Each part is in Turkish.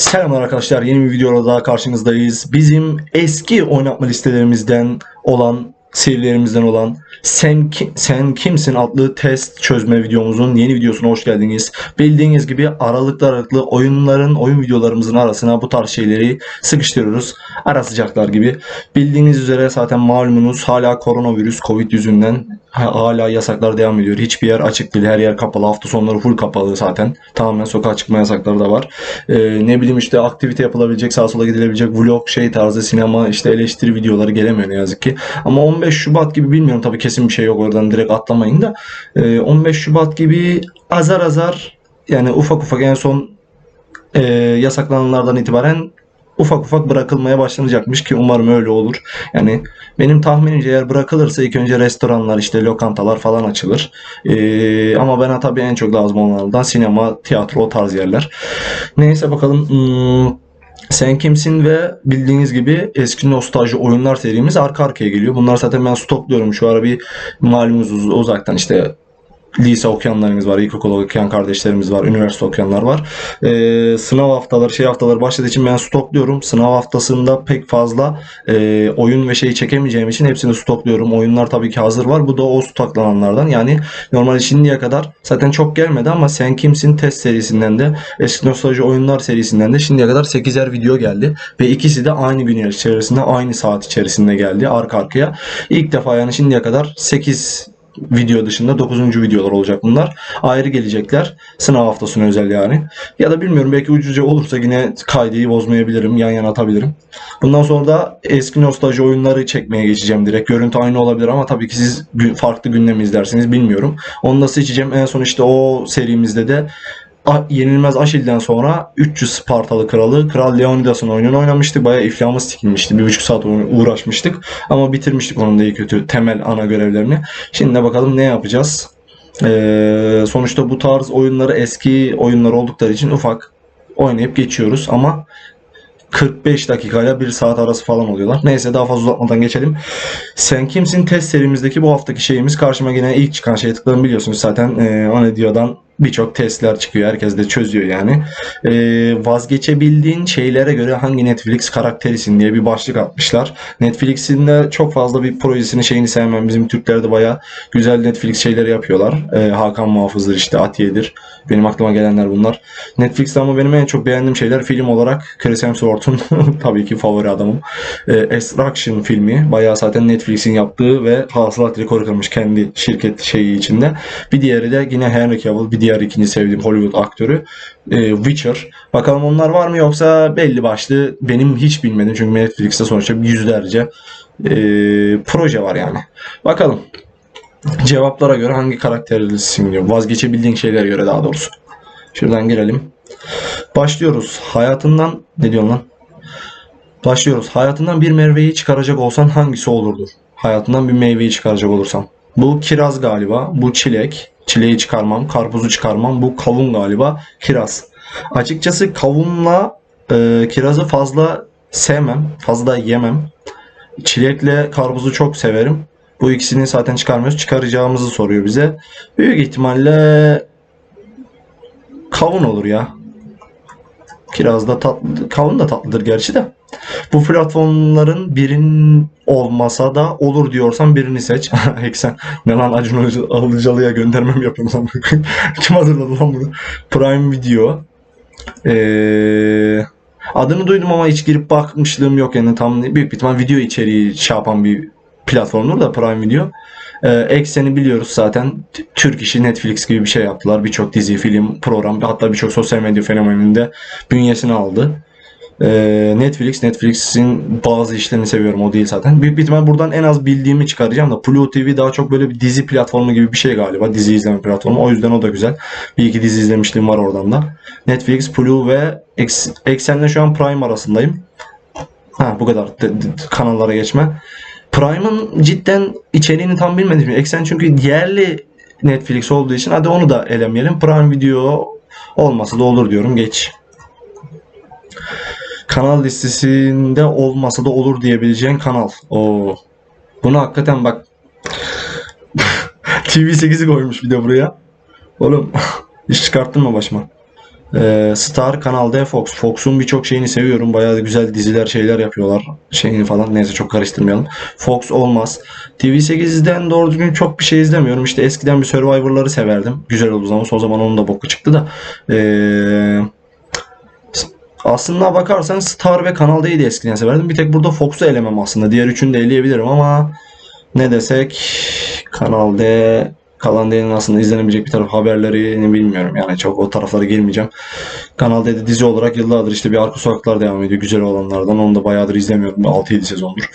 Selamlar arkadaşlar yeni bir videoda daha karşınızdayız. Bizim eski oynatma listelerimizden olan serilerimizden olan Sen, Ki- Sen Kimsin adlı test çözme videomuzun yeni videosuna hoş geldiniz. Bildiğiniz gibi aralıklı aralıklı oyunların oyun videolarımızın arasına bu tarz şeyleri sıkıştırıyoruz. Ara sıcaklar gibi. Bildiğiniz üzere zaten malumunuz hala koronavirüs Covid yüzünden ha- hala yasaklar devam ediyor. Hiçbir yer açık değil. Her yer kapalı. Hafta sonları full kapalı zaten. Tamamen sokağa çıkma yasakları da var. Ee, ne bileyim işte aktivite yapılabilecek, sağa sola gidilebilecek vlog şey tarzı sinema işte eleştiri videoları gelemiyor ne yazık ki. Ama 15 Şubat gibi bilmiyorum tabii kesin bir şey yok oradan direkt atlamayın da. Ee, 15 Şubat gibi azar azar yani ufak ufak en son e, yasaklananlardan itibaren ufak ufak bırakılmaya başlanacakmış ki umarım öyle olur. Yani benim tahminimce eğer bırakılırsa ilk önce restoranlar işte lokantalar falan açılır. Ee, ama bana tabii en çok lazım olanlardan sinema, tiyatro o tarz yerler. Neyse bakalım. Hmm, sen kimsin ve bildiğiniz gibi eski nostalji oyunlar serimiz arka arkaya geliyor. Bunlar zaten ben stokluyorum. Şu ara bir malumunuz uz- uzaktan işte lise okuyanlarımız var, ilkokul okuyan kardeşlerimiz var, üniversite okuyanlar var. Ee, sınav haftaları, şey haftaları başladığı için ben stokluyorum. Sınav haftasında pek fazla e, oyun ve şey çekemeyeceğim için hepsini stokluyorum. Oyunlar tabii ki hazır var. Bu da o stoklananlardan. Yani normal şimdiye kadar zaten çok gelmedi ama Sen Kimsin test serisinden de eski nostalji oyunlar serisinden de şimdiye kadar 8'er video geldi. Ve ikisi de aynı gün içerisinde, aynı saat içerisinde geldi arka arkaya. İlk defa yani şimdiye kadar 8 video dışında 9. videolar olacak bunlar. Ayrı gelecekler. Sınav haftasına özel yani. Ya da bilmiyorum belki ucuca olursa yine kaydı bozmayabilirim. Yan yana atabilirim. Bundan sonra da eski nostalji oyunları çekmeye geçeceğim direkt. Görüntü aynı olabilir ama tabii ki siz farklı gündem izlersiniz bilmiyorum. Onu da seçeceğim. En son işte o serimizde de Yenilmez Aşil'den sonra 300 Spartalı kralı Kral Leonidas'ın oyununu oynamıştık. Bayağı iflahımız tikilmişti. Bir buçuk saat uğraşmıştık. Ama bitirmiştik onun da iyi kötü temel ana görevlerini. Şimdi de bakalım ne yapacağız. Ee, sonuçta bu tarz oyunları eski oyunlar oldukları için ufak oynayıp geçiyoruz ama 45 dakikayla 1 saat arası falan oluyorlar. Neyse daha fazla uzatmadan geçelim. Sen kimsin test serimizdeki bu haftaki şeyimiz karşıma yine ilk çıkan şeye tıkladım biliyorsunuz zaten ee, o ne diyordan birçok testler çıkıyor. Herkes de çözüyor yani. Ee, vazgeçebildiğin şeylere göre hangi Netflix karakterisin diye bir başlık atmışlar. Netflix'in de çok fazla bir projesini şeyini sevmem. Bizim Türkler de baya güzel Netflix şeyleri yapıyorlar. Ee, Hakan Muhafız'dır işte Atiye'dir. Benim aklıma gelenler bunlar. Netflix'te ama benim en çok beğendiğim şeyler film olarak Chris Hemsworth'un tabii ki favori adamım. Ee, Extraction filmi. Bayağı zaten Netflix'in yaptığı ve hasılat rekoru kırmış kendi şirket şeyi içinde. Bir diğeri de yine Henry Cavill. Bir diğer ikinci sevdiğim Hollywood aktörü. e, Witcher. Bakalım onlar var mı yoksa belli başlı benim hiç bilmedim. Çünkü Netflix'te sonuçta yüzlerce e, proje var yani. Bakalım. Cevaplara göre hangi karakterlisin diyor. Vazgeçebildiğin şeylere göre daha doğrusu. Şuradan girelim. Başlıyoruz. Hayatından ne diyorsun lan? Başlıyoruz. Hayatından bir meyveyi çıkaracak olsan hangisi olurdu? Hayatından bir meyveyi çıkaracak olursam. Bu kiraz galiba. Bu çilek. Çileği çıkarmam. Karpuzu çıkarmam. Bu kavun galiba. Kiraz. Açıkçası kavunla e, kirazı fazla sevmem. Fazla yemem. Çilekle karpuzu çok severim. Bu ikisini zaten çıkarmıyoruz. Çıkaracağımızı soruyor bize. Büyük ihtimalle kavun olur ya. Kiraz da tatlı, kavun da tatlıdır gerçi de. Bu platformların birin olmasa da olur diyorsan birini seç. Eksen. Ne lan Acun Ilıcalı- Ilıcalı'ya göndermem yapıyorum sana. Kim hazırladı lan bunu? Prime Video. Ee, adını duydum ama hiç girip bakmışlığım yok yani tam büyük bir ihtimal video içeriği şey yapan bir platformdur da Prime Video. Ee, Eksen'i biliyoruz zaten. Türk işi Netflix gibi bir şey yaptılar. Birçok dizi, film, program hatta birçok sosyal medya fenomeninde bünyesine aldı. Ee, Netflix, Netflix'in bazı işlerini seviyorum o değil zaten. Büyük bir ihtimal buradan en az bildiğimi çıkaracağım da Pluto TV daha çok böyle bir dizi platformu gibi bir şey galiba. Dizi izleme platformu. O yüzden o da güzel. Bir iki dizi izlemişliğim var oradan da. Netflix, Pluto ve Eks- Eksen'le şu an Prime arasındayım. Ha bu kadar de- de- kanallara geçme. Prime'ın cidden içeriğini tam bilmedim. Eksen çünkü yerli Netflix olduğu için hadi onu da elemeyelim. Prime Video olmasa da olur diyorum. Geç. Kanal listesinde olmasa da olur diyebileceğin kanal. Oo. Bunu hakikaten bak TV8'i koymuş bir de buraya. Oğlum iş çıkarttın mı başıma? Ee, Star, Kanal D, Fox. Fox'un birçok şeyini seviyorum. Bayağı güzel diziler, şeyler yapıyorlar. Şeyini falan. Neyse çok karıştırmayalım. Fox olmaz. TV8'den doğru düzgün çok bir şey izlemiyorum. İşte eskiden bir Survivor'ları severdim. Güzel oldu zaman. Son zaman onun da boku çıktı da. Ee, aslında bakarsan Star ve Kanal D'yi de eskiden severdim. Bir tek burada Fox'u elemem aslında. Diğer üçünü de eleyebilirim ama ne desek Kanal D Kalan D'nin aslında izlenebilecek bir taraf haberlerini bilmiyorum. Yani çok o taraflara girmeyeceğim. Kanal D'de dizi olarak yıllardır işte bir Arka Sokaklar devam ediyor. Güzel olanlardan. Onu da bayağıdır izlemiyorum. 6-7 sezondur.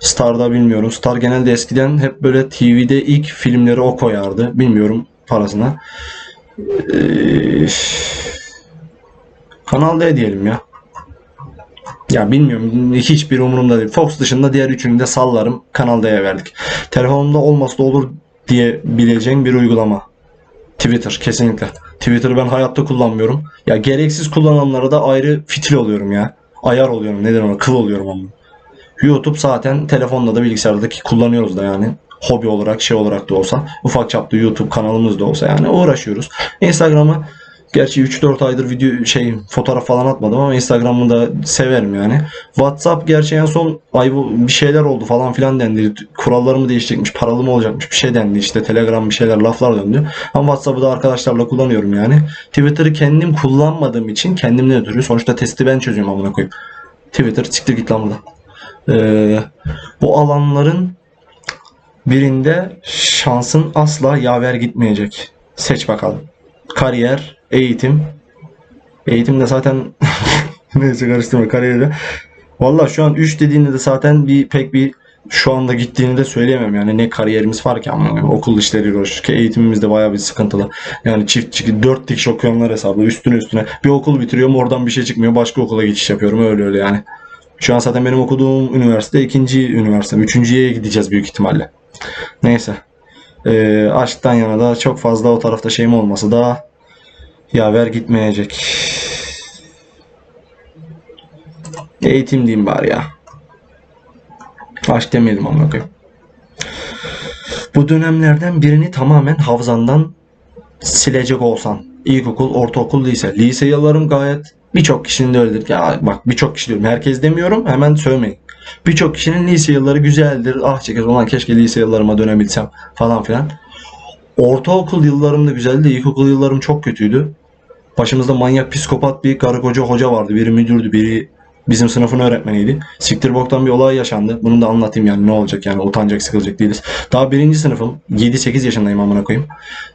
Star'da bilmiyorum. Star genelde eskiden hep böyle TV'de ilk filmleri o koyardı. Bilmiyorum parasına. Ee, Kanal D diyelim ya. Ya bilmiyorum hiçbir umurumda değil. Fox dışında diğer üçünü de sallarım. Kanal D'ye verdik. Telefonumda olmasa da olur diye bileceğim bir uygulama. Twitter kesinlikle. Twitter'ı ben hayatta kullanmıyorum. Ya gereksiz kullananlara da ayrı fitil oluyorum ya. Ayar oluyorum. Neden ona? Kıl oluyorum ama. YouTube zaten telefonda da bilgisayarda kullanıyoruz da yani. Hobi olarak şey olarak da olsa. Ufak çaplı YouTube kanalımız da olsa yani uğraşıyoruz. Instagram'ı Gerçi 3-4 aydır video şey fotoğraf falan atmadım ama Instagram'ı da severim yani. WhatsApp gerçi en son ay bu bir şeyler oldu falan filan dendi. Kuralları mı değişecekmiş, paralı mı olacakmış bir şey dendi işte. Telegram bir şeyler laflar döndü. Ama WhatsApp'ı da arkadaşlarla kullanıyorum yani. Twitter'ı kendim kullanmadığım için kendimden ötürü sonuçta testi ben çözüyorum amına koyayım. Twitter siktir git lan. Ee, bu alanların birinde şansın asla yaver gitmeyecek. Seç bakalım. Kariyer, eğitim. Eğitim de zaten neyse karıştırma kariyerde. Valla şu an 3 dediğinde de zaten bir pek bir şu anda gittiğini de söyleyemem yani ne kariyerimiz var ki ama okul işleriyle uğraşıyoruz ki eğitimimiz de bayağı bir sıkıntılı. Yani çift çift 4 dikiş okuyanlar hesabı üstüne üstüne bir okul bitiriyorum oradan bir şey çıkmıyor başka okula geçiş yapıyorum öyle öyle yani. Şu an zaten benim okuduğum üniversite ikinci üniversitem. Üçüncüye gideceğiz büyük ihtimalle. Neyse. Ee, aşktan yana da çok fazla o tarafta şeyim olması da yaver gitmeyecek. Eğitim diyeyim bari ya. Aşk demeyelim amına koyayım. Bu dönemlerden birini tamamen hafızandan silecek olsan. İlkokul, ortaokul, lise. Lise yıllarım gayet birçok kişinin de öyledir. Ya bak birçok kişi diyorum. Herkes demiyorum. Hemen sövmeyin. Birçok kişinin lise yılları güzeldir. Ah çeker ulan keşke lise yıllarıma dönebilsem falan filan. Ortaokul yıllarım da güzeldi. İlkokul yıllarım çok kötüydü. Başımızda manyak psikopat bir karı koca hoca vardı. Biri müdürdü, biri bizim sınıfın öğretmeniydi. Siktir boktan bir olay yaşandı. Bunu da anlatayım yani ne olacak yani utanacak sıkılacak değiliz. Daha birinci sınıfım 7-8 yaşındayım amına koyayım.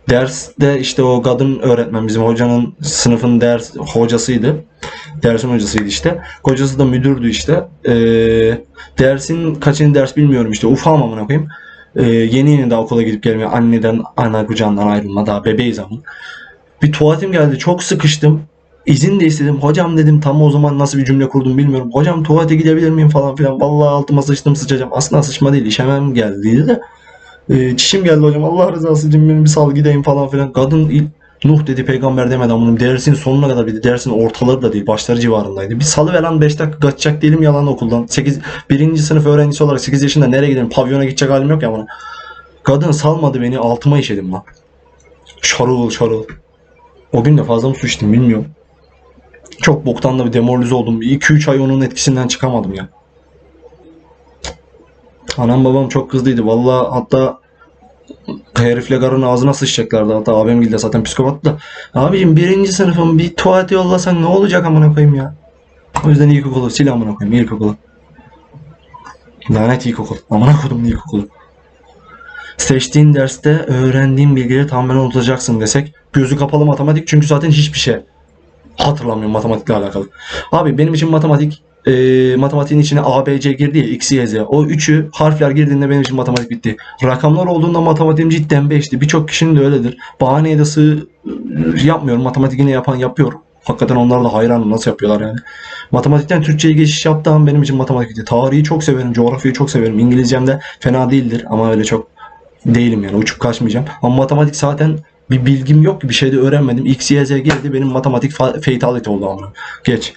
Derste işte o kadın öğretmen bizim hocanın sınıfın ders hocasıydı. Dersin hocasıydı işte. Kocası da müdürdü işte. Ee, dersin kaçıncı ders bilmiyorum işte ufam amına koyayım. Ee, yeni yeni daha okula gidip gelmeye anneden ana kucağından ayrılma daha bebeğiz ama. Bir tuvaletim geldi çok sıkıştım. İzin de istedim. Hocam dedim tam o zaman nasıl bir cümle kurdum bilmiyorum. Hocam tuvalete gidebilir miyim falan filan. Vallahi altıma sıçtım sıçacağım. Aslında sıçma değil işemem geldiydi de. Ee, çişim geldi hocam. Allah rızası için beni bir sal gideyim falan filan. Kadın Nuh dedi peygamber demedi ama bunun dersin sonuna kadar bir de dersin ortaları da değil başları civarındaydı. Bir salı veren 5 dakika kaçacak değilim yalan okuldan. 8 birinci sınıf öğrencisi olarak 8 yaşında nereye giderim? Pavyona gidecek halim yok ya bana. Kadın salmadı beni altıma işedim lan. Şarıl şarıl. O gün de fazla mı su içtim bilmiyorum. Çok boktan da bir demoralize oldum. 2-3 ay onun etkisinden çıkamadım ya. Anam babam çok kızdıydı. Valla hatta herifle karın ağzına sıçacaklardı. Hatta abim de zaten psikopat da. Abicim birinci sınıfım bir tuvalete yollasan ne olacak amına koyayım ya. O yüzden ilkokulu sil amına koyayım ilkokulu. Lanet ilkokul. Amına koydum ilkokulu. Seçtiğin derste öğrendiğin bilgileri tamamen unutacaksın desek gözü kapalı matematik çünkü zaten hiçbir şey hatırlamıyorum matematikle alakalı. Abi benim için matematik e, matematiğin içine A, B, C girdi ya X, Y, Z. O üçü harfler girdiğinde benim için matematik bitti. Rakamlar olduğunda matematiğim cidden 5'ti. Birçok kişinin de öyledir. Bahaneye de sığ yapmıyorum. Matematik yine yapan yapıyor. Hakikaten onlar da hayranım nasıl yapıyorlar yani. Matematikten Türkçe'ye geçiş yaptığım benim için matematik bitti. Tarihi çok severim, coğrafyayı çok severim. İngilizcem de fena değildir ama öyle çok değilim yani uçup kaçmayacağım. Ama matematik zaten bir bilgim yok ki bir şey de öğrenmedim. X, Y, Z geldi benim matematik fa- fatality oldu ama. Geç.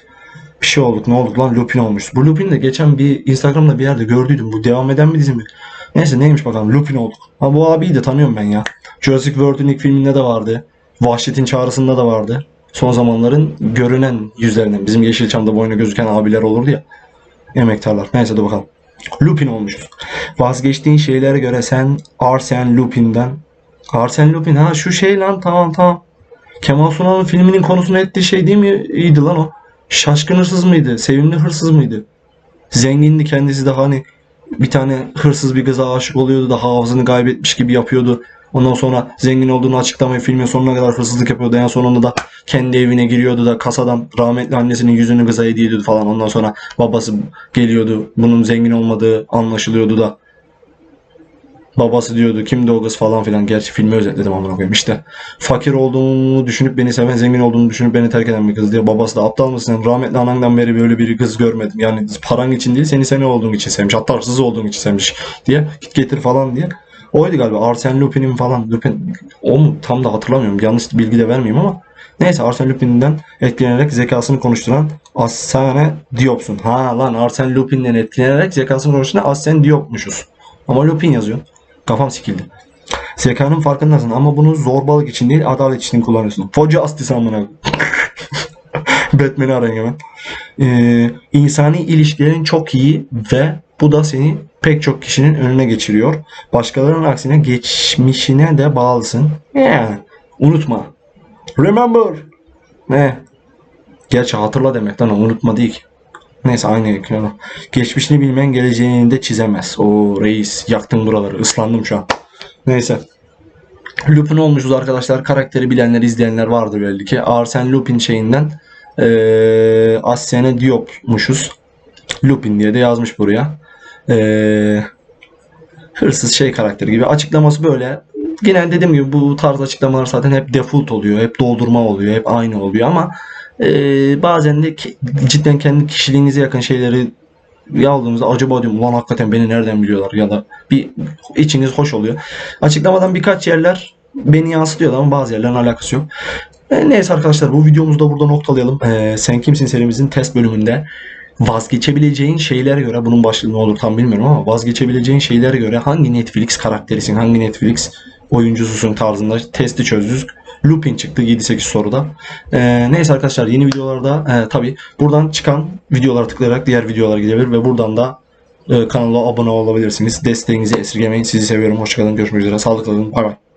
Bir şey olduk ne olduk lan Lupin olmuş. Bu Lupin de geçen bir Instagram'da bir yerde gördüydüm. Bu devam eden bir dizi mi? Neyse neymiş bakalım Lupin olduk. Ha bu abiyi de tanıyorum ben ya. Jurassic World'ün ilk filminde de vardı. Vahşet'in çağrısında da vardı. son zamanların görünen yüzlerinden. Bizim Yeşilçam'da boyuna gözüken abiler olurdu ya. Emektarlar. Neyse dur bakalım. Lupin olmuşuz. Vazgeçtiğin şeylere göre sen Arsene Lupin'den Arsene Lupin ha şu şey lan tamam tamam. Kemal Sunal'ın filminin konusunu ettiği şey değil mi? İyiydi lan o. Şaşkın hırsız mıydı? Sevimli hırsız mıydı? Zengindi kendisi de hani bir tane hırsız bir kıza aşık oluyordu da hafızını kaybetmiş gibi yapıyordu. Ondan sonra zengin olduğunu açıklamayı filmin sonuna kadar hırsızlık yapıyordu. En sonunda da kendi evine giriyordu da kasadan rahmetli annesinin yüzünü kıza hediye falan. Ondan sonra babası geliyordu. Bunun zengin olmadığı anlaşılıyordu da. Babası diyordu kimdi o kız falan filan. Gerçi filmi özetledim amına koyayım. İşte fakir olduğunu düşünüp beni seven, zengin olduğunu düşünüp beni terk eden bir kız diye. Babası da aptal mısın? Rahmetli anandan beri böyle bir kız görmedim. Yani paran için değil seni seni olduğun için sevmiş. Hatta hırsız olduğun için sevmiş diye. Git getir falan diye. Oydu galiba. Arsene Lupin'in falan. Lupin o mu? Tam da hatırlamıyorum. Yanlış bilgi de vermeyeyim ama. Neyse Arsene Lupin'den etkilenerek zekasını konuşturan Arsene Diop'sun. Ha lan Arsene Lupin'den etkilenerek zekasını konuşturan Arsene Diop'muşuz. Ama Lupin yazıyor. Kafam sikildi. Zekanın farkındasın ama bunu zorbalık için değil adalet için kullanıyorsun. For justice amına. Batman'i arayın hemen. Ee, insani ilişkilerin çok iyi ve bu da seni pek çok kişinin önüne geçiriyor. Başkalarının aksine geçmişine de bağlısın. Yani unutma. Remember. Ne? Gerçi hatırla demek lan o unutma değil ki. Neyse aynı ekranı. Geçmişini bilmeyen geleceğini de çizemez. O reis yaktın buraları. Islandım şu an. Neyse. Lupin olmuşuz arkadaşlar. Karakteri bilenler, izleyenler vardır belli ki. Arsene Lupin şeyinden eee Arsene Diop'muşuz. Lupin diye de yazmış buraya. Eee hırsız şey karakteri gibi. Açıklaması böyle. Yine dediğim gibi bu tarz açıklamalar zaten hep default oluyor. Hep doldurma oluyor. Hep aynı oluyor ama eee, bazen de ki- cidden kendi kişiliğinize yakın şeyleri aldığımızda acaba diyorum ulan hakikaten beni nereden biliyorlar ya da bir içiniz hoş oluyor. Açıklamadan birkaç yerler beni yansıtıyor ama bazı yerlerin alakası yok. E, neyse arkadaşlar bu videomuzu da burada noktalayalım. E, Sen Kimsin serimizin test bölümünde vazgeçebileceğin şeylere göre bunun başlığı ne olur tam bilmiyorum ama vazgeçebileceğin şeylere göre hangi Netflix karakterisin, hangi Netflix oyuncususun tarzında testi çözdük. Lupin çıktı 7-8 soruda. E, neyse arkadaşlar yeni videolarda e, tabi buradan çıkan videolara tıklayarak diğer videolara gidebilir ve buradan da e, kanala abone olabilirsiniz. Desteğinizi esirgemeyin. Sizi seviyorum. Hoşçakalın. Görüşmek üzere. Sağlıklı kalın. Bay bay.